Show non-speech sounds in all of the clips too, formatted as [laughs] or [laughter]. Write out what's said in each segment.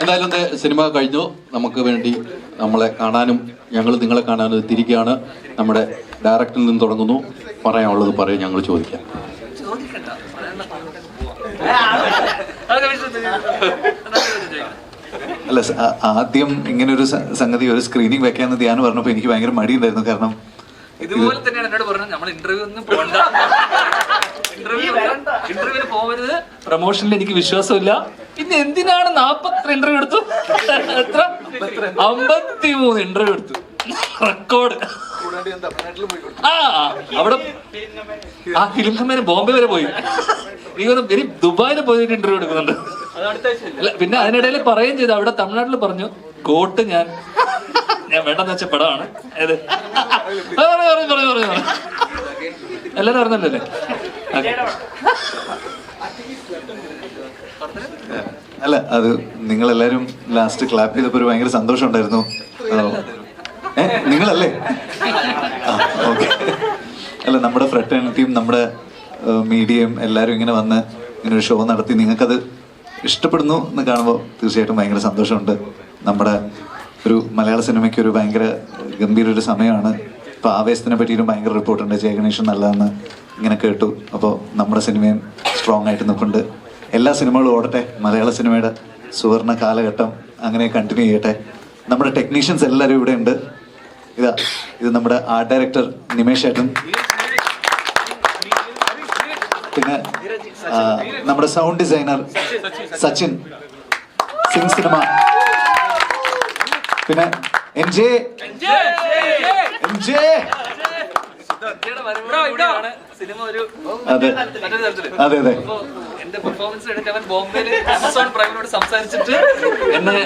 എന്തായാലും സിനിമ കഴിഞ്ഞു. നമുക്ക് വേണ്ടി നമ്മളെ കാണാനും ഞങ്ങൾ നിങ്ങളെ കാണാനും എത്തിയിരിക്കുകയാണ് നമ്മുടെ ഡയറക്ടറിൽ നിന്ന് തുടങ്ങുന്നു. പറയാനുള്ളത് പറയും ഞങ്ങൾ ചോദിക്കാം. അല്ല ആദ്യം ഇങ്ങനെ ഒരു സംഗതി ഒരു സ്ക്രീനിങ് വെക്കാന്ന് ധ്യാനം പറഞ്ഞപ്പോ എനിക്ക് ഭയങ്കര മടിയുണ്ടായിരുന്നു. കാരണം ഇതുപോലെ തന്നെയാണ് എന്നോട് പറഞ്ഞത്. നമ്മൾ ഇന്റർവ്യൂ ഒന്നും പോകണ്ട ഇന്റർവ്യൂ ഇന്റർവ്യൂവിന് പോകരുത്. പ്രൊമോഷനിൽ എനിക്ക് വിശ്വാസമില്ല. പിന്നെ എന്തിനാണ് നാപ്പത്തി ഇന്റർവ്യൂ എടുത്തു? എത്ര? അമ്പത്തി മൂന്ന് ഇന്റർവ്യൂ എടുത്തു. റെക്കോർഡ് ആ അവിടെ ആ ഫിലിം കമ്പനി ബോംബെ വരെ പോയി. ഇനി ദുബായിൽ പോയിട്ട് ഇന്റർവ്യൂ എടുക്കുന്നുണ്ട്. അല്ല പിന്നെ അതിനിടയിൽ പറയുകയും ചെയ്തു. അവിടെ തമിഴ്നാട്ടിൽ പറഞ്ഞു കോട്ട് ഞാൻ ഞാൻ വേണ്ടെന്ന് വെച്ച പടമാണ്. ഏത്. എല്ലാരും അറിഞ്ഞല്ലോ അല്ലേ അത് നിങ്ങൾ എല്ലാരും ലാസ്റ്റ് ക്ലാപ്പ് ചെയ്തപ്പോ ഒരു ഭയങ്കര സന്തോഷം ഉണ്ടായിരുന്നു. നിങ്ങളല്ലേ? അല്ല നമ്മുടെ ഫ്രട്ടേണിറ്റിയും നമ്മുടെ മീഡിയയും എല്ലാവരും ഇങ്ങനെ വന്ന് ഇങ്ങനെ ഒരു ഷോ നടത്തി. നിങ്ങൾക്കത് ഇഷ്ടപ്പെടുന്നു എന്ന് കാണുമ്പോൾ തീർച്ചയായിട്ടും ഭയങ്കര സന്തോഷമുണ്ട്. നമ്മുടെ ഒരു മലയാള സിനിമയ്ക്ക് ഒരു ഭയങ്കര ഗംഭീര ഒരു സമയമാണ്. ഇപ്പൊ ആവേശത്തിനെ പറ്റിയിട്ടും ഭയങ്കര റിപ്പോർട്ടുണ്ട് ജയഗണേഷൻ നല്ലതെന്ന് ഇങ്ങനെ കേട്ടു. അപ്പോൾ നമ്മുടെ സിനിമയും സ്ട്രോങ് ആയിട്ട് നിൽപ്പുണ്ട് എല്ലാ സിനിമകളും ഓടട്ടെ. മലയാള സിനിമയുടെ സുവർണ കാലഘട്ടം അങ്ങനെ കണ്ടിന്യൂ ചെയ്യട്ടെ. നമ്മുടെ ടെക്നീഷ്യൻസ് എല്ലാവരും ഇവിടെ ഉണ്ട്. ഇതാ ഇത് നമ്മുടെ ആർട്ട് ഡയറക്ടർ നിമേഷ് ഏട്ടൻ. പിന്നെ നമ്മുടെ sound designer Sachin. Singh cinema പിന്നെ എൻ ജെ. സിനിമ ഒരു അതെ. തരത്തിൽ. അതെ അതെ. അപ്പോ എന്റെ പെർഫോമൻസ് എടുത്ത് അവൻ ബോംബെയിൽ ആമസോൺ പ്രൈമിനോട് സംസാരിച്ചിട്ട് എന്നെ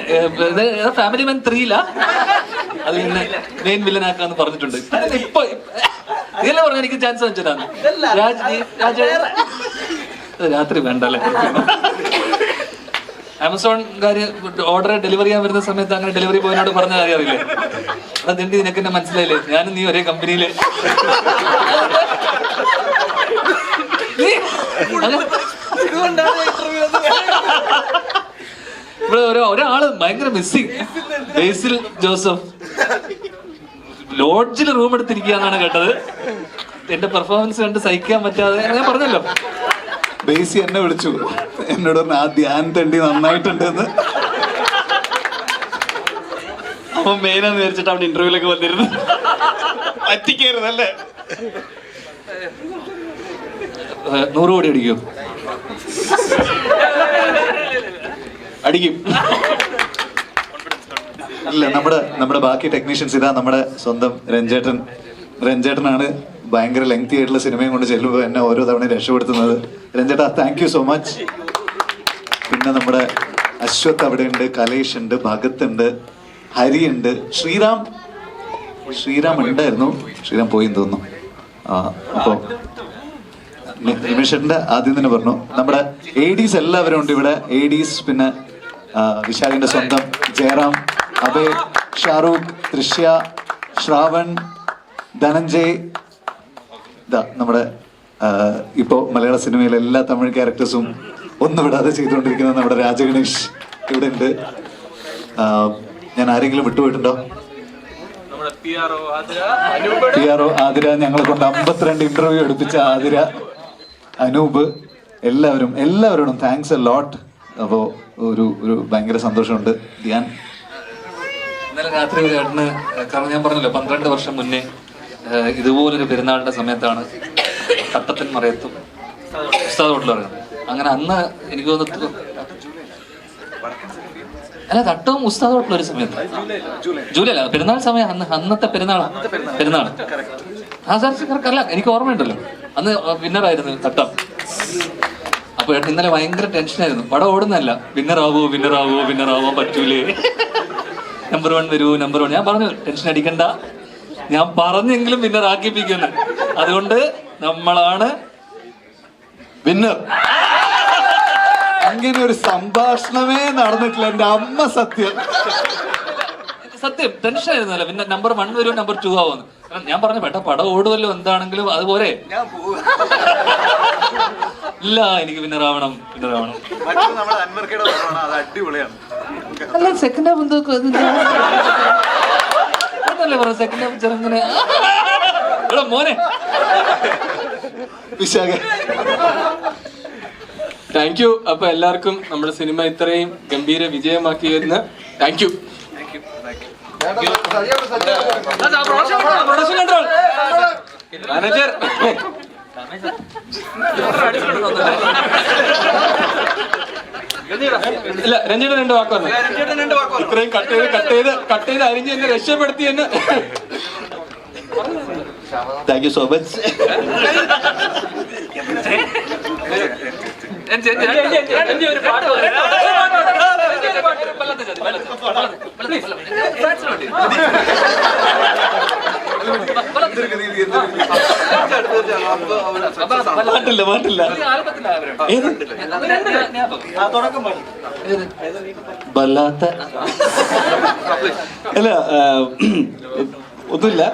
ഫാമിലി മാൻ ത്രീല അത് എന്നെ മെയിൻ പറഞ്ഞിട്ടുണ്ട്. അത് ഇപ്പൊ ഇതല്ലേ പറഞ്ഞ എനിക്ക് ചാൻസ് വെച്ചിട്ടാണ് രാജ് നീ- രാത്രി വേണ്ടല്ലേ ആമസോൺകാര് ഓർഡർ ഡെലിവറി ചെയ്യാൻ വരുന്ന സമയത്ത് അങ്ങനെ ഡെലിവറി ബോയിനോട് പറഞ്ഞ കാര്യം അറിയില്ലേ? അതെന്ത് നിനക്ക് എന്നെ മനസ്സിലായില്ലേ? ഞാനും നീ ഒരേ കമ്പനിയിൽ ഇവിടെ ഒരു ഒരാൾ ഭയങ്കര മിസ്സിങ് ബേസിൽ ജോസഫ് ലോഡ്ജിൽ റൂം എടുത്തിരിക്കുക എന്നാണ് കേട്ടത്. എന്റെ പെർഫോമൻസ് കണ്ട് സഹിക്കാൻ പറ്റാതെ ഞാൻ പറഞ്ഞല്ലോ. ബേസി എന്നെ വിളിച്ചു. എന്നോട് പറഞ്ഞു ആ ധ്യാൻ തണ്ടി നന്നായിട്ടുണ്ട് എന്ന് അപ്പൊ മെയിനാന്ന് വിചാരിച്ചിട്ട് അവൻ ഇന്റർവ്യൂലൊക്കെ വന്നിരുന്നു. പറ്റിക്കരുതല്ലേ? നൂറ് കോടി അടിക്കും. അടിക്കും. ഇല്ല നമ്മുടെ നമ്മുടെ ബാക്കി ടെക്നീഷ്യൻസ് ഇതാ നമ്മുടെ സ്വന്തം രഞ്ജേട്ടൻ. രഞ്ജേട്ടനാണ് ഭയങ്കര ലെങ്തി ആയിട്ടുള്ള സിനിമയും കൊണ്ട് ചെല്ലുമ്പോൾ എന്നെ ഓരോ തവണ രക്ഷപ്പെടുത്തുന്നത്. രഞ്ജേട്ടാ താങ്ക് യു സോ മച്ച് പിന്നെ നമ്മുടെ അശ്വത്ത് അവിടെ ഉണ്ട് കലേഷ് ഉണ്ട് ഭഗത് ഉണ്ട് ഹരി ഉണ്ട്. ശ്രീറാം ശ്രീറാം ഉണ്ടായിരുന്നു. ശ്രീറാം പോയി തോന്നുന്നു. ആ അപ്പോൾ നിമിഷന്റെ ആദ്യം തന്നെ പറഞ്ഞു. നമ്മുടെ എ ഡീസ് എല്ലാവരും ഉണ്ട് ഇവിടെ. എ ഡീസ് പിന്നെ വിശാലിന്റെ സ്വന്തം ജയറാം അഭയ് ഷാറൂഖ് ദൃശ്യ ശ്രാവൺ ധനഞ്ജയ്. നമ്മുടെ ആ, ഇപ്പോ മലയാള സിനിമയിലെ എല്ലാ തമിഴ് ക്യാരക്ടേഴ്സും ഒന്നും വിടാതെ ചെയ്തുകൊണ്ടിരിക്കുന്ന നമ്മുടെ രാജഗണേഷ് ഇവിടെ ഉണ്ട്. ഞാൻ ആരെങ്കിലും വിട്ടുപോയിട്ടുണ്ടോ? പി ആർ ഒ ആതിര ഞങ്ങളെ കൊണ്ട് അമ്പത്തിരണ്ട് ഇന്റർവ്യൂ എടുപ്പിച്ച ആതിര അനൂപ് എല്ലാവരും എല്ലാവരോടും താങ്ക്സ് എ ലോട്ട് അപ്പോ ഒരു ഒരു ഭയങ്കര സന്തോഷമുണ്ട്. ധ്യാൻ. ഇന്നലെ രാത്രി ചേട്ടന് കാരണം ഞാൻ പറഞ്ഞല്ലോ പന്ത്രണ്ട് വർഷം മുന്നേ ഇതുപോലൊരു പെരുന്നാളിന്റെ സമയത്താണ് തട്ടത്തിൻ മറയത്തും. ഉസ്താദ് ഹോട്ടൽ പറയുന്നത് അങ്ങനെ അന്ന് എനിക്ക് തോന്നുന്നു അല്ല തട്ടവും ഉസ്താദ് ഹോട്ടലും ഒരു സമയത്ത്. ജൂലൈ അല്ല പെരുന്നാൾ സമയം അന്ന് അന്നത്തെ പെരുന്നാൾ പെരുന്നാൾ. ആ സാർ അല്ല എനിക്ക് ഓർമ്മയുണ്ടല്ലോ. അന്ന് വിന്നറായിരുന്നു തട്ടം. അപ്പൊ ഇന്നലെ ഭയങ്കര ടെൻഷനായിരുന്നു പടം ഓടുന്നല്ല വിന്നറാവോ വിന്നറാവോ വിന്നറാവോ പറ്റൂലേ. നമ്പർ വൺ വരൂ നമ്പർ വൺ ഞാൻ പറഞ്ഞു ടെൻഷൻ അടിക്കണ്ട. ഞാൻ പറഞ്ഞെങ്കിലും വിന്നർ ആക്കിപ്പിക്കുന്നു അതുകൊണ്ട് നമ്മളാണ് വിന്നർ. അങ്ങനെ ഒരു സംഭാഷണമേ നടന്നിട്ടില്ല എന്റെ അമ്മ സത്യം. സത്യം ടെൻഷൻ ആയിരുന്നല്ലോ. പിന്നെ നമ്പർ വൺ വരും നമ്പർ ടു ആവുമെന്ന് കാരണം ഞാൻ പറഞ്ഞു പെട്ട പടം ഓടുമല്ലോ എന്താണെങ്കിലും അതുപോലെ. ഇല്ല എനിക്ക് വിന്നർ റാവണം വിന്നർ റാവണം മറ്റു നമ്മുടെ അൻവർക്കയുടെ അത് അടിപൊളിയാണ്. അല്ല സെക്കൻഡ് ഹാഫ് എന്തോ എന്നല്ലേ പറഞ്ഞ സെക്കൻഡ് ഹാഫ് ചെറുങ്ങനെ. എടാ മോനെ വിശാഖ. താങ്ക് യു അപ്പൊ എല്ലാവർക്കും നമ്മുടെ സിനിമ ഇത്രയും ഗംഭീര വിജയമാക്കിയതിന് താങ്ക് യു മാനേജർ ഇല്ല രഞ്ജിയുടെ രണ്ട് വാക്ക് പറഞ്ഞു ഇത്രയും കട്ട് ചെയ്ത് കട്ട് ചെയ്ത് കട്ട് ചെയ്ത് അരിഞ്ഞ് എന്നെ രക്ഷപ്പെടുത്തി എന്ന്. താങ്ക് യു സോ മച്ച് പാട്ടില്ല പാട്ടില്ല വല്ലാത്ത. അല്ല ഒന്നുമില്ല.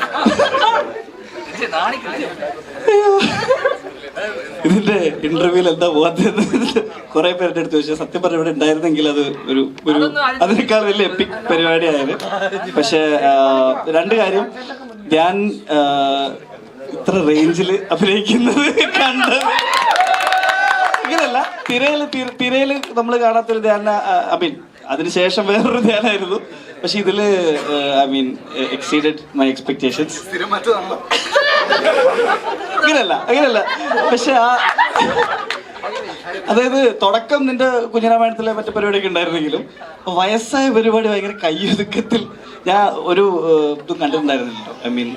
ഇതിന്റെ ഇന്റർവ്യൂവിൽ എന്താ പോകാത്തത്? കുറെ പേരുടെ അടുത്ത് ചോദിച്ചു. സത്യം പറഞ്ഞ ഇവിടെ ഉണ്ടായിരുന്നെങ്കിൽ അത് ഒരു ഒരു അതിനേക്കാൾ വലിയ എപ്പിക് പരിപാടിയായത്. പക്ഷെ രണ്ട് കാര്യം. ഞാൻ ഇത്ര റേഞ്ചിൽ അഭിനയിക്കുന്നത് കണ്ടത് ഇങ്ങനല്ല. തിരയിൽ തിര- തിരയിൽ നമ്മൾ കാണാത്തൊരു ധ്യാന ഐ മീൻ അതിനുശേഷം വേറൊരു ധ്യാനായിരുന്നു. പക്ഷെ ഇതിൽ I mean exceeded my expectations അങ്ങനല്ല അങ്ങനല്ല. പക്ഷെ ആ അതായത് തുടക്കം നിന്റെ കുഞ്ഞിരാമായണത്തിലെ മറ്റു പരിപാടിയൊക്കെ ഉണ്ടായിരുന്നെങ്കിലും വയസ്സായ പരിപാടി ഭയങ്കര കയ്യൊതുക്കത്തിൽ ഞാൻ ഒരു ഇതും കണ്ടിട്ടുണ്ടായിരുന്നില്ലോ ഐ മീൻ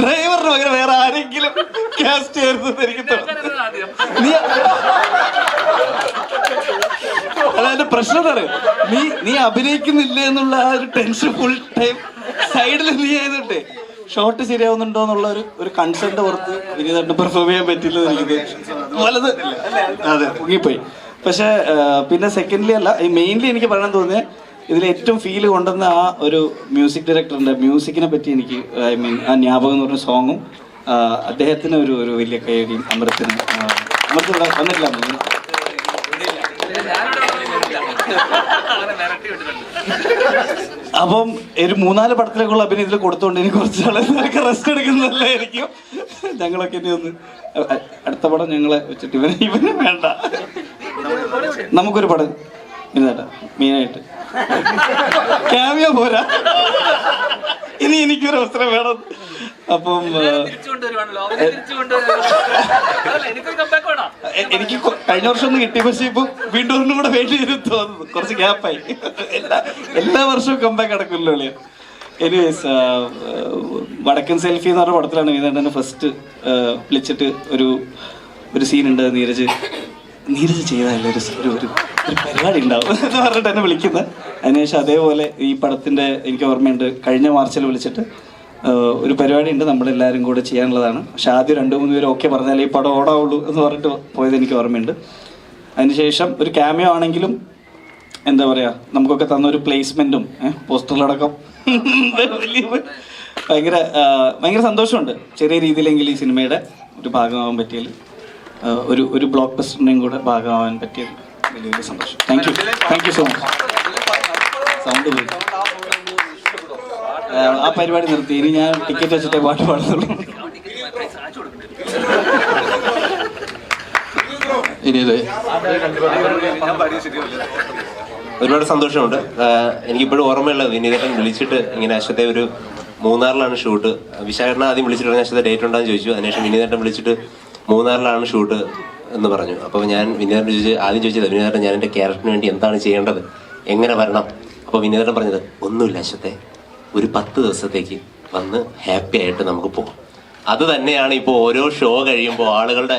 ഡ്രൈവറിന് പകരം വേറെ ആരെങ്കിലും കാസ്റ്റ് ചെയ്യരുത് എനിക്ക് തോന്നുന്നു. അതായത് പ്രശ്നം എന്താണ് നീ നീ അഭിനയിക്കുന്നില്ല എന്നുള്ള ആ ഒരു ടെൻഷൻ ഫുൾ ടൈം സൈഡിൽ നീ ചെയ്തിട്ട് ഷോട്ട് ശരിയാവുന്നുണ്ടോ എന്നുള്ള ഒരു ഒരു കൺസേൺ പുറത്ത് വിനീതായിട്ട് പെർഫോം ചെയ്യാൻ പറ്റില്ല എനിക്ക് വലത് അതെ മുങ്ങിപ്പോയി. പക്ഷെ പിന്നെ സെക്കൻഡ്ലി അല്ല മെയിൻലി എനിക്ക് പറയാൻ തോന്നിയത് ഇതിൽ ഏറ്റവും ഫീൽ കൊണ്ടുവന്ന ആ ഒരു മ്യൂസിക് ഡയറക്ടറിന്റെ മ്യൂസിക്കിനെ പറ്റി എനിക്ക് ഐ മീൻ ആ ജ്ഞാപകം എന്ന് പറഞ്ഞ സോങ്ങും അദ്ദേഹത്തിന് ഒരു ഒരു വലിയ കൈയടിയും അമൃത്തിന് അമൃത് ഇവിടെ വന്നിട്ടില്ല തോന്നുന്നു. അപ്പം ഒരു മൂന്നാൽ പടത്തിലേക്കുള്ള അഭിനയത്തിൽ കൊടുത്തോണ്ട് ഇനി കുറച്ച് ആളുകൾക്ക് റെസ്റ്റ് എടുക്കുന്നതല്ലായിരിക്കും ഞങ്ങളൊക്കെ ഇനി ഒന്ന് അടുത്ത പടം ഞങ്ങളെ വെച്ചിട്ട് ഇവനെ ഇവന് വേണ്ട. നമുക്കൊരു പടം ഇന്നേട്ടാ മെയിനായിട്ട്. [laughs] ക്യാമിയോ പോരാ. ഇനി എനിക്കൊരു അവസരം വേണം. അപ്പം എനിക്ക് കഴിഞ്ഞ വർഷം ഒന്ന് കിട്ടി പക്ഷേ ഇപ്പൊ വീണ്ടും ഒന്നും കൂടെ വേണ്ടി വരും തോന്നുന്നു. കുറച്ച് ഗ്യാപ്പായി എല്ലാ എല്ലാ വർഷവും കമ്പാക്ക് അടക്കുമല്ലോ അല്ലേ? എനിവേസ് വടക്കൻ സെൽഫി എന്ന് പറഞ്ഞ പടത്തിലാണ് വീണ്ടും ഫസ്റ്റ് വിളിച്ചിട്ട് ഒരു ഒരു സീൻ ഉണ്ട് നീരജ്. നീരജ് ചെയ്താലേ ഒരു ഒരു ഒരു ഒരു പരിപാടി ഉണ്ടാവും എന്ന് പറഞ്ഞിട്ട് എന്നെ വിളിക്കുന്നത് അതിനുശേഷം അതേപോലെ ഈ പടത്തിന്റെ എനിക്ക് ഓർമ്മയുണ്ട്. കഴിഞ്ഞ മാർച്ചിൽ വിളിച്ചിട്ട് ഒരു പരിപാടി ഉണ്ട് നമ്മളെല്ലാവരും കൂടെ ചെയ്യാനുള്ളതാണ്. പക്ഷെ ആദ്യം രണ്ട് മൂന്ന് പേര് ഓക്കെ പറഞ്ഞാൽ ഈ പടം ഓടാവുള്ളൂ എന്ന് പറഞ്ഞിട്ട് പോയത് എനിക്ക് ഓർമ്മയുണ്ട്. അതിനുശേഷം ഒരു ക്യാമിയോ ആണെങ്കിലും എന്താ പറയുക നമുക്കൊക്കെ തന്ന ഒരു പ്ലേസ്മെന്റും പോസ്റ്ററിലടക്കം ഭയങ്കര ഭയങ്കര സന്തോഷമുണ്ട്. ചെറിയ രീതിയിലെങ്കിലും ഈ സിനിമയുടെ ഒരു ഭാഗമാവാൻ പറ്റിയതിൽ. ഒരു ഒരു ബ്ലോക്ക് ബസ്റ്ററിന്റെയും കൂടെ ഭാഗമാവാൻ പറ്റിയത് വലിയ വലിയ സന്തോഷം. Thank you thank you so much sound പോയി. ആ, പരിപാടി നിർത്തി. ഇനി ഞാൻ ടിക്കറ്റ് വെച്ചിട്ടേ പാട്ട് പാടുന്നുള്ളൂ. ഇനി ഒരുപാട് സന്തോഷമുണ്ട്. എനിക്കിപ്പോഴും ഓർമ്മയുള്ളത് വിനീതേട്ടൻ വിളിച്ചിട്ട് ഇങ്ങനെ അശ്വത്തെ ഒരു മൂന്നാറിലാണ് ഷൂട്ട്. വിശാഖരനെ ആദ്യം വിളിച്ചിട്ട് അശ്വത്തെ ഡേറ്റ് ഉണ്ടോന്ന് ചോദിച്ചു. അതിനുശേഷം വിനീതേട്ടൻ വിളിച്ചിട്ട് മൂന്നാറിലാണ് ഷൂട്ട് എന്ന് പറഞ്ഞു. അപ്പോൾ ഞാൻ വിനീതേട്ടൻ ചോദിച്ചു ആദ്യം ചോദിച്ചത് വിനീതേട്ടൻ ഞാൻ എന്റെ ക്യാരക്ടറിന് വേണ്ടി എന്താണ് ചെയ്യേണ്ടത്? എങ്ങനെ വരണം? അപ്പോൾ വിനീതരൻ പറഞ്ഞത് ഒന്നുമില്ല അശ്വത്തെ ഒരു പത്ത് ദിവസത്തേക്ക് വന്ന് ഹാപ്പി ആയിട്ട് നമുക്ക് പോകാം അത് തന്നെയാണ് ഇപ്പോൾ ഓരോ ഷോ കഴിയുമ്പോൾ ആളുകളുടെ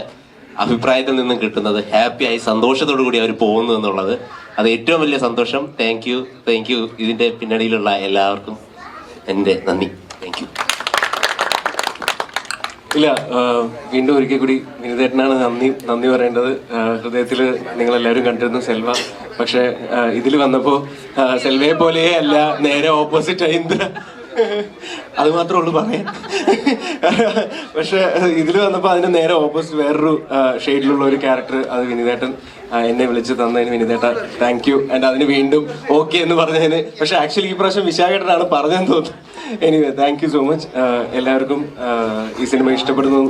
അഭിപ്രായത്തിൽ നിന്നും കിട്ടുന്നത് ഹാപ്പിയായി സന്തോഷത്തോടു കൂടി അവർ പോകുന്നു എന്നുള്ളത്. അത് ഏറ്റവും വലിയ സന്തോഷം. താങ്ക് യു താങ്ക് യു ഇതിന്റെ പിന്നണിയിലുള്ള എല്ലാവർക്കും എന്റെ നന്ദി. താങ്ക് യു ഇല്ല വീണ്ടും ഒരിക്കൽ കൂടി വിനിതേട്ടനാണ് നന്ദി നന്ദി പറയേണ്ടത്. ഹൃദയത്തിൽ നിങ്ങൾ എല്ലാവരും കണ്ടിരുന്നു സെൽവ. പക്ഷെ ഇതിൽ വന്നപ്പോൾ സെൽവയെ പോലെയേ അല്ല നേരെ ഓപ്പോസിറ്റ് ഇന്ദ്ര അത് മാത്രമേ ഉള്ളൂ പറയാൻ. പക്ഷെ ഇതിൽ വന്നപ്പോൾ അതിന് നേരെ ഓപ്പോസിറ്റ് വേറൊരു ഷെയ്ഡിലുള്ള ഒരു ക്യാരക്ടർ അത് വിനിതേട്ടൻ എന്നെ വിളിച്ച് തന്നതിന് വിനിതേട്ട താങ്ക് യു ആൻഡ് അതിന് വീണ്ടും ഓക്കെ എന്ന് പറഞ്ഞതിന് പക്ഷെ ആക്ച്വലി ഈ പ്രാവശ്യം വിശാഖേട്ടനാണ് പറഞ്ഞതെന്ന് തോന്നുന്നു. Anyway thank you so much എല്ലാവർക്കും ഈ സിനിമ ഇഷ്ടപ്പെടുന്നു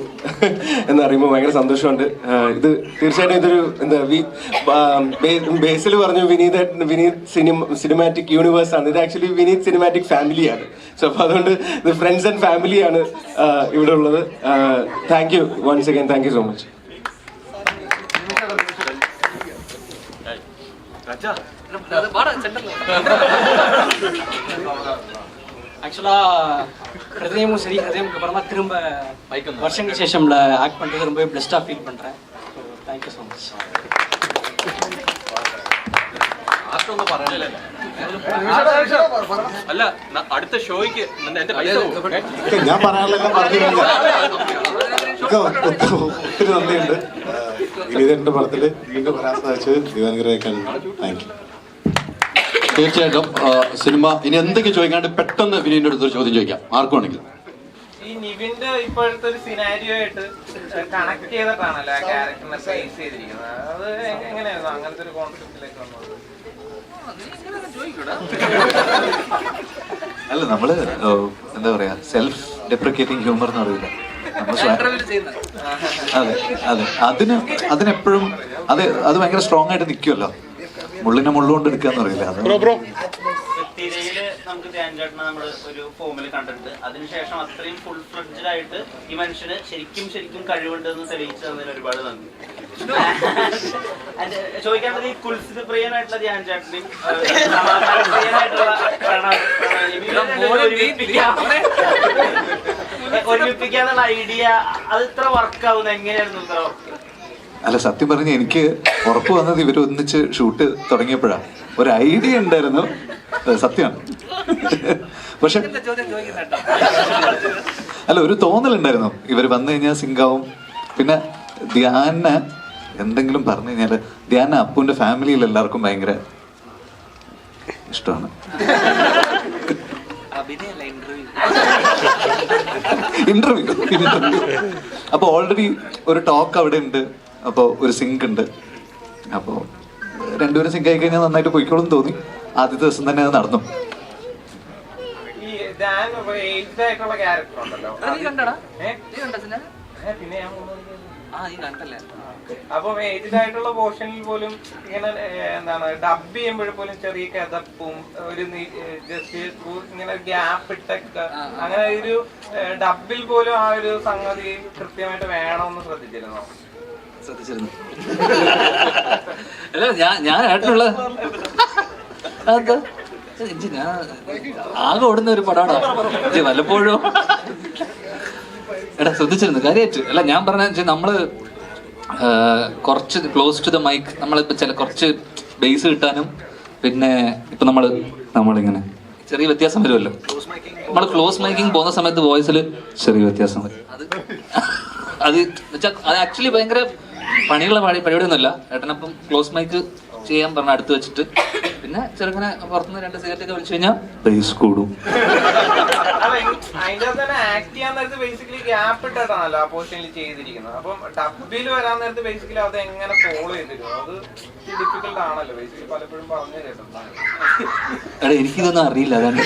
എന്ന് അറിയുമ്പോൾ ഭയങ്കര സന്തോഷമുണ്ട് ഇത് തീർച്ചയായിട്ടും ഇതൊരു എന്താ വി ബേസിൽ പറഞ്ഞു Vineeth Vineeth cinema cinematic universe ആണ് ഇത് ആക്ച്വലി വിനീത് സിനിമാറ്റിക് ഫാമിലിയാണ് സോ അപ്പോൾ അതുകൊണ്ട് ഇത് ഫ്രണ്ട്സ് ആൻഡ് ഫാമിലിയാണ് ഇവിടെ ഉള്ളത് thank you once again thank you so much Raja അത് പാടാ ചെണ്ടല്ല ஆக்சுவலா ஹிருதயமும் சரி ஹிருதயமுக்கு அப்புறமா திரும்ப வருஷங்கள் சேஷம்ல ஆக்ட் பண்றது ரொம்பவே பிளஸ்டா ஃபீல் பண்றேன் ஸோ தேங்க்யூ ஸோ மச் അല്ല ന- അടുത്ത ഷോയ്ക്ക് എന്റെ പൈസ പോകും. ഞാൻ പറയാനുള്ളതെല്ലാം പറഞ്ഞു കഴിഞ്ഞാൽ ഒക്കെ ഒത്തിരി ഒത്തിരി നന്ദിയുണ്ട് വിനീതന്റെ പടത്തില് വീണ്ടും വരാൻ സാധിച്ചത് ദിവാൻഗരേക്കാൾ താങ്ക് യു തീർച്ചയായിട്ടും സിനിമ ഇനി എന്തെങ്കിലും ചോദിക്കാണ്ട് പെട്ടെന്ന് വിനീന്റെ അടുത്തൊരു ചോദ്യം ചോദിക്കാം. ആർക്കും ആണെങ്കിൽ ഈ നിവിന്റെ ഇപ്പോഴത്തെ ഒരു സിനാരിയോ ആയിട്ട് കണക്ട് ചെയ്തിട്ടാണല്ലോ ആ ക്യാരക്ടറിനെ ഫേസ് ചെയ്തിരിക്കുന്നത്? അത് എങ്ങനെയായിരുന്നു അങ്ങനത്തെ ഒരു കോൺസെപ്റ്റിലേക്ക് വന്നത്? അല്ല നമ്മൾ എന്താ പറയാ സെൽഫ് ഡെപ്രിക്കേറ്റിംഗ് ഹ്യൂമർ എന്ന് ചെയ്യുന്നത് അതെ അതെ. അതിന് അതിനെപ്പോഴും അത് അത് ഭയങ്കര സ്ട്രോങ് ആയിട്ട് നിൽക്കുമല്ലോ മുള്ളിനെ മുള്ളുകൊണ്ട് എടുക്കാന്ന് പറയില്ല തിരയിൽ നമുക്ക് നമ്മൾ ഒരു ഫോമിൽ കണ്ടിട്ടുണ്ട്. അതിനുശേഷം അത്രയും ഫുൾ ഫ്ലഡ്ജഡ് ആയിട്ട് ഈ മനുഷ്യന് ശരിക്കും ശരിക്കും കഴിവുണ്ട് എന്ന് തെളിയിച്ചു തന്നതിന് ഒരുപാട് നന്ദി. And, ചോദിക്കാനുള്ളത് ഈ കുൽസിത് പ്രിയനായിട്ടുള്ള ധ്യാൻ ചേട്ടനെയും ഏഹ്, സമാധാന പ്രിയനായിട്ടുള്ള പ്രണവ്, പ്രണവ്, ഇവരെ രണ്ടുപേരും ഒരുമിപ്പിക്കാം. ഒരുമിപ്പിക്കാന്നുള്ള ഐഡിയ അത് ഇത്ര വർക്ക് ആവുന്നത് എങ്ങനെയായിരുന്നു ഇത്ര വർക്ക് അല്ല സത്യം പറഞ്ഞ എനിക്ക് ഉറപ്പ് വന്നത് ഇവർ ഒന്നിച്ച് ഷൂട്ട് തുടങ്ങിയപ്പോഴാണ് ഒരു ഐഡിയ ഉണ്ടായിരുന്നു. സത്യമാണ്. പക്ഷെ അല്ല ഒരു തോന്നലുണ്ടായിരുന്നു. ഇവർ വന്നു കഴിഞ്ഞാൽ സിംഗാവും. പിന്നെ ധ്യാന എന്തെങ്കിലും പറഞ്ഞു കഴിഞ്ഞാൽ ധ്യാന അപ്പുവിന്റെ ഫാമിലിയിൽ എല്ലാവർക്കും ഭയങ്കര ഇഷ്ടമാണ്. ഇന്റർവ്യൂ അപ്പൊ ഓൾറെഡി ഒരു ടോക്ക് അവിടെ ഉണ്ട്. അപ്പൊ ഒരു സിങ്ക് ഉണ്ട്. അപ്പോൾ രണ്ടുപേരും സിങ്ക് ആയി കഴിഞ്ഞാൽ നന്നായിട്ട് പോയിക്കോളും തോന്നി. ആദ്യത്തെ ദിവസം തന്നെ അത് നടന്നു. ആയിട്ടുള്ള അപ്പം ഏജ്ഡ് പോർഷനിൽ പോലും ഇങ്ങനെ എന്താണ് ഡബ് ചെയ്യുമ്പോഴും പോലും ചെറിയ കഥപ്പും ഒരു ജസ്റ്റ് ഇങ്ങനെ ഗ്യാപ്പ് ഇട്ടൊക്കെ അങ്ങനെ ഒരു ഡബിൽ പോലും ആ ഒരു സംഗതി കൃത്യമായിട്ട് വേണമെന്ന് ശ്രദ്ധിച്ചിരുന്നോ? ശ്രദ്ധിച്ചിരുന്നു. അല്ല ഞാൻ ഞാൻ ആയിട്ടുള്ള അതെന്താ ഞാൻ ആകെ ഓടുന്ന ഒരു പടമാണ്? വല്ലപ്പോഴും എടാ ശ്രദ്ധിച്ചിരുന്നു കാര്യമായിട്ട് അല്ല ഞാൻ പറഞ്ഞ നമ്മൾ കുറച്ച് ക്ലോസ് ടു ദ മൈക്ക് നമ്മളിപ്പോ ചില കുറച്ച് ബേസ് കിട്ടാനും പിന്നെ ഇപ്പൊ നമ്മൾ നമ്മളിങ്ങനെ ചെറിയ വ്യത്യാസം വരുമല്ലോ. നമ്മൾ ക്ലോസ് മൈക്കിംഗ് പോകുന്ന സമയത്ത് വോയിസിൽ ചെറിയ വ്യത്യാസം വരും. അത് അത് അത് ആക്ച്വലി ഭയങ്കര പണിയുള്ള പാടി പരിപാടിയൊന്നുമല്ല. ഏട്ടനപ്പം ക്ലോസ് മൈക്ക് ചെയ്യാൻ പറഞ്ഞ അടുത്ത് വെച്ചിട്ട്. പിന്നെ ചെറുങ്ങനെ പുറത്തുനിന്ന് രണ്ട് സിഗരറ്റ് ഒക്കെ വലിച്ചു കഴിഞ്ഞാൽ ബേസ് കൂടും. അതിന്റെ അകത്ത് തന്നെ ആക്ട് ചെയ്യാൻ നേരത്ത് ബേസിക്കലി ഗ്യാപ്പ് ഇട്ടിട്ടാണല്ലോ ആ പോർഷനിൽ ചെയ്തിരിക്കുന്നത്. അപ്പം ഡബിൽ വരാൻ നേരത്ത് ബേസിക്കലി അത് എങ്ങനെ ഫോളോ ചെയ്തിരുന്നു അത് ഡിഫിക്കൽട്ട് ആണല്ലോ ബേസിക്കലി പലപ്പോഴും പറഞ്ഞു കേട്ടിട്ടാണ് എടാ എനിക്കിതൊന്നും അറിയില്ല അതാണ്.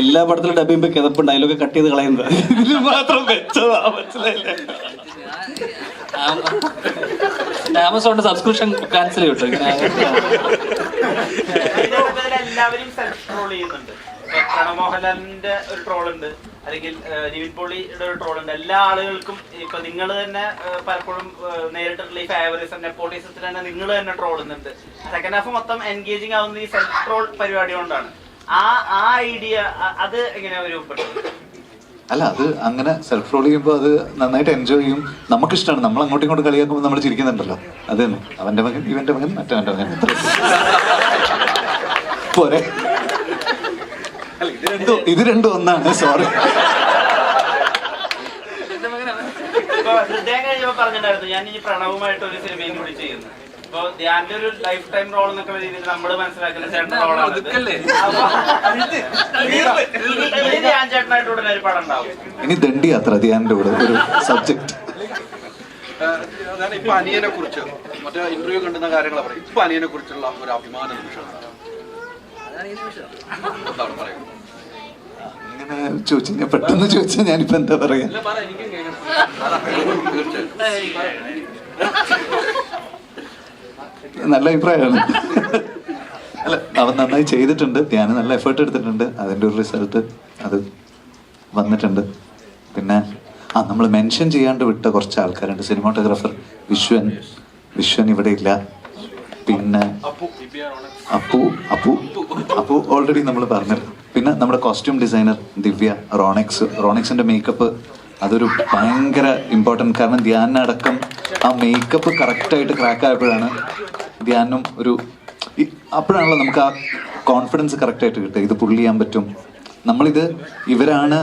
എല്ലാ പടത്തിലും ഡബ് ചെയ്യുമ്പോ കിതപ്പ് ഡയലോഗ് കട്ട് ചെയ്ത് കളയുന്നത്. ഇതിൽ മാത്രം വെച്ചതാ മനസ്സിലായില്ലേ? ആമസോണിന്റെ സബ്സ്ക്രിപ്ഷൻ ക്യാൻസൽ ചെയ്യട്ടെ എല്ലാവരും സെൽഫ് ട്രോൾ ചെയ്യുന്നുണ്ട്. പ്രണമോഹൻലാലിന്റെ ഒരു ട്രോൾ ഉണ്ട് അല്ലെങ്കിൽ നിവിൻ പോളിയുടെ ഒരു ട്രോൾ ഉണ്ട്. എല്ലാ ആളുകൾക്കും ഇപ്പൊ നിങ്ങൾ തന്നെ പലപ്പോഴും നേരിട്ടിട്ടുള്ള ഈ ഫേവറിസം നെപ്പോട്ടിസത്തിൽ തന്നെ നിങ്ങൾ തന്നെ ട്രോൾ ചെയ്യുന്നുണ്ട്. സെക്കൻഡ് ഹാഫ് മൊത്തം എൻഗേജിങ് ആവുന്ന ഈ സെൽഫ് ട്രോൾ പരിപാടി കൊണ്ടാണ്. ആ ആ ഐഡിയ അത് എങ്ങനെയാ രൂപപ്പെട്ടത് അല്ല അത് അങ്ങനെ സെൽഫ് റോൾ ചെയ്യുമ്പോൾ അത് നന്നായിട്ട് എൻജോയ് ചെയ്യും. നമുക്കിഷ്ടമാണ് നമ്മൾ അങ്ങോട്ടും ഇങ്ങോട്ടും കളിയാക്കുമ്പോൾ നമ്മൾ ചിരിക്കുന്നുണ്ടല്ലോ. അത് തന്നെ. അവന്റെ മകൻ ഇവന്റെ മകൻ മറ്റവന്റെ മകൻ. പോരെ. ഇത് രണ്ടും ഒന്നാണ്. സോറി ഞാൻ ഇനി പ്രണവുമായിട്ട് ഒരു സിനിമയും കൂടി ചെയ്യുന്നു. ഇപ്പൊ ധ്യാന്റെ ഒരു ലൈഫ് ടൈം റോൾ എന്നൊക്കെ രീതിയിൽ നമ്മൾ മനസ്സിലാക്കുന്ന ചേട്ടൻ റോളാണ്? ഇനി ധ്യാൻ ചേട്ടനായിട്ട് ഉടനെ ഒരു പടം ഉണ്ടാവും. ഇനി ദണ്ഡി യാത്ര ധ്യാനിന്റെ കൂടെ ഒരു സബ്ജക്ട് ഞാൻ ഇപ്പൊ അനിയനെ കുറിച്ച് മറ്റേ ഇന്റർവ്യൂ കണ്ടുന്ന കാര്യങ്ങൾ പറയും. ഇപ്പൊ അനിയനെ കുറിച്ചുള്ള ഒരു അഭിമാന നിമിഷം. എന്താണ് പറയുന്നത്? അങ്ങനെ ചോദിച്ചു ഞാൻ പെട്ടെന്ന് ചോദിച്ചാൽ ഞാനിപ്പോ എന്താ പറയാ? നല്ല അഭിപ്രായമാണ്. അല്ല അവൻ നന്നായി ചെയ്തിട്ടുണ്ട്. ധ്യാനം നല്ല എഫേർട്ട് എടുത്തിട്ടുണ്ട്. അതിന്റെ ഒരു റിസൾട്ട് അത് വന്നിട്ടുണ്ട്. പിന്നെ ആ നമ്മൾ മെൻഷൻ ചെയ്യാണ്ട് വിട്ട കുറച്ച് ആൾക്കാരുണ്ട്. സിനിമാട്ടോഗ്രാഫർ വിശ്വൻ. വിശ്വൻ ഇവിടെ ഇല്ല. പിന്നെ അപ്പു അപ്പു അപ്പു ഓൾറെഡി നമ്മൾ പറഞ്ഞു. പിന്നെ നമ്മുടെ കോസ്റ്റ്യൂം ഡിസൈനർ ദിവ്യ റോണിക്സ് റോണിക്സിന്റെ മേക്കപ്പ് അതൊരു ഭയങ്കര ഇമ്പോർട്ടന്റ് കാരണം ധ്യാനടക്കം ആ മേക്കപ്പ് കറക്റ്റായിട്ട് ക്രാക്ക് ആയപ്പോഴാണ് ധ്യാനം ഒരു അപ്പോഴാണല്ലോ നമുക്ക് ആ കോൺഫിഡൻസ് കറക്റ്റായിട്ട് കിട്ടുക. ഇത് പുള്ളി ചെയ്യാൻ പറ്റും. നമ്മളിത് ഇവരാണ്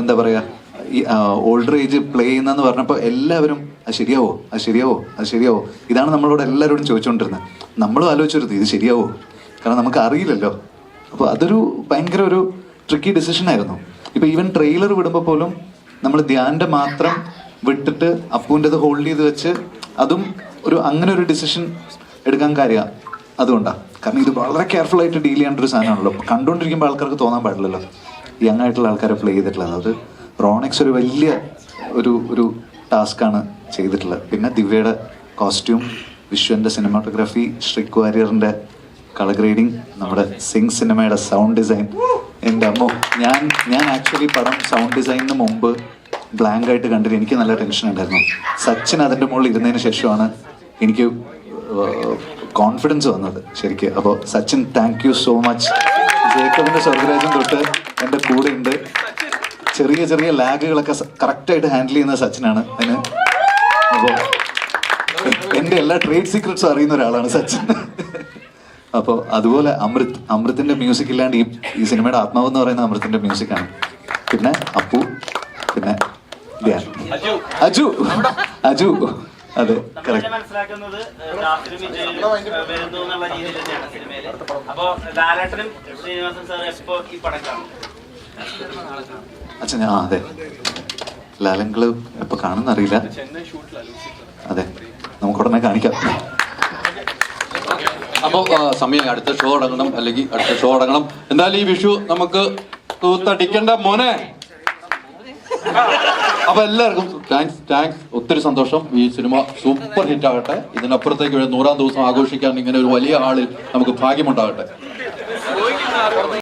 എന്താ പറയുക ഈ ഓൾഡർ ഏജ് പ്ലേ ചെയ്യുന്നതെന്ന് പറഞ്ഞപ്പോൾ എല്ലാവരും അത് ശരിയാവോ? അത് ശരിയാവോ? അത് ശരിയാവോ? ഇതാണ് നമ്മളോട് എല്ലാവരോടും ചോദിച്ചുകൊണ്ടിരുന്നത്. നമ്മളും ആലോചിച്ചിരുന്നു ഇത് ശരിയാവോ? കാരണം നമുക്ക് അറിയില്ലല്ലോ. അപ്പോൾ അതൊരു ഭയങ്കര ഒരു ട്രിക്കി ഡിസിഷൻ ആയിരുന്നു. ഇപ്പൊ ഈവൻ ട്രെയിലർ വിടുമ്പോൾ പോലും നമ്മൾ ധ്യാന്റെ മാത്രം വിട്ടിട്ട് അപ്പുവിന്റെത് ഹോൾഡ് ചെയ്ത് വെച്ച് അതും ഒരു അങ്ങനെ ഒരു ഡിസിഷൻ എടുക്കാൻ കാര്യം അതുകൊണ്ടാണ് കാരണം ഇത് വളരെ കെയർഫുൾ ആയിട്ട് ഡീൽ ചെയ്യേണ്ട ഒരു സാധനമാണല്ലോ. കണ്ടുകൊണ്ടിരിക്കുമ്പോൾ ആൾക്കാർക്ക് തോന്നാൻ പാടില്ലല്ലോ. യങ് ആയിട്ടുള്ള ആൾക്കാരെ പ്ലേ ചെയ്തിട്ടുള്ളത്. അത് റോണിക്സ് ഒരു വലിയ ഒരു ഒരു ടാസ്ക്കാണ് ചെയ്തിട്ടുള്ളത്. പിന്നെ ദിവ്യയുടെ കോസ്റ്റ്യൂം വിശ്വന്റെ സിനിമാറ്റോഗ്രാഫി ശ്രീക് വാര്യറിന്റെ കളർ ഗ്രേഡിങ് നമ്മുടെ സിംഗ് സിനിമയുടെ സൗണ്ട് ഡിസൈൻ എന്റെ അമ്മോ ഞാൻ ഞാൻ ആക്ച്വലി പടം സൗണ്ട് ഡിസൈനിന് മുമ്പ് ബ്ലാങ്ക് ആയിട്ട് കണ്ടിട്ട് എനിക്ക് നല്ല ടെൻഷൻ ഉണ്ടായിരുന്നു. സച്ചിൻ അതിന്റെ മുകളിൽ ഇരുന്നതിന് ശേഷമാണ് എനിക്ക് കോൺഫിഡൻസ് വന്നത് ശരിക്ക്. അപ്പോൾ Sachin thank you so much ജേക്കബിന്റെ സ്വർഗരാജൻ തൊട്ട് എന്റെ കൂടെ ഉണ്ട്. ചെറിയ ചെറിയ ലാഗുകളൊക്കെ കറക്റ്റായിട്ട് ഹാൻഡിൽ ചെയ്യുന്ന സച്ചിനാണ് അതിന്. അപ്പോൾ എന്റെ എല്ലാ ട്രേഡ് സീക്രട്സും അറിയുന്ന ഒരാളാണ് സച്ചിൻ. അപ്പോൾ അതുപോലെ അമൃത് അമൃത്തിന്റെ മ്യൂസിക് ഇല്ലാണ്ട് ഈ ഈ സിനിമയുടെ ആത്മാവ് എന്ന് പറയുന്ന അമൃത്തിന്റെ മ്യൂസിക്കാണ് പിന്നെ അപ്പു പിന്നെ അജു. അജു. അതെ മനസ്സിലാക്കുന്നത് ദാസിലും വിജയനും വരുന്നു എന്നുള്ള രീതിയിൽ തന്നെയാണ് സിനിമയിൽ. അപ്പൊ ലാലേട്ടനും ശ്രീനിവാസൻ സാർ എപ്പോ ഈ പടം കാണും? അച്ഛൻ ആ അതെ. ലാലങ്കൾ എപ്പോ കാണുന്നറിയില്ല അതെ നമുക്ക് ഉടനെ കാണിക്കാം. അപ്പോൾ സമയം അടുത്ത ഷോ അടങ്ങണം അല്ലെങ്കിൽ അടുത്ത ഷോ അടങ്ങണം. എന്തായാലും ഈ വിഷു നമുക്ക് തൂത്തടിക്കേണ്ട മോനെ. അപ്പൊ എല്ലാവർക്കും താങ്ക്സ് താങ്ക്സ് ഒത്തിരി സന്തോഷം. ഈ സിനിമ സൂപ്പർ ഹിറ്റ് ആകട്ടെ. ഇതിനപ്പുറത്തേക്ക് നൂറാം ദിവസം ആഘോഷിക്കാൻ ഇങ്ങനെ ഒരു വലിയ ആളിൽ നമുക്ക് ഭാഗ്യമുണ്ടാകട്ടെ.